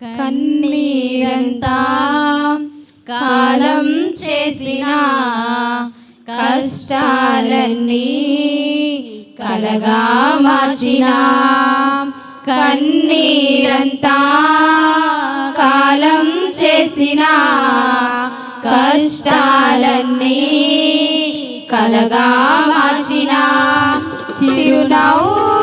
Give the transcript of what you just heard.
కన్నీరంతా కాలం చేసిన కష్టాలన్నీ కలగా మార్చిన కన్నీరంతా కాలం చేసిన కష్టాలన్నీ కలగా మార్చిన చిరునవ్వు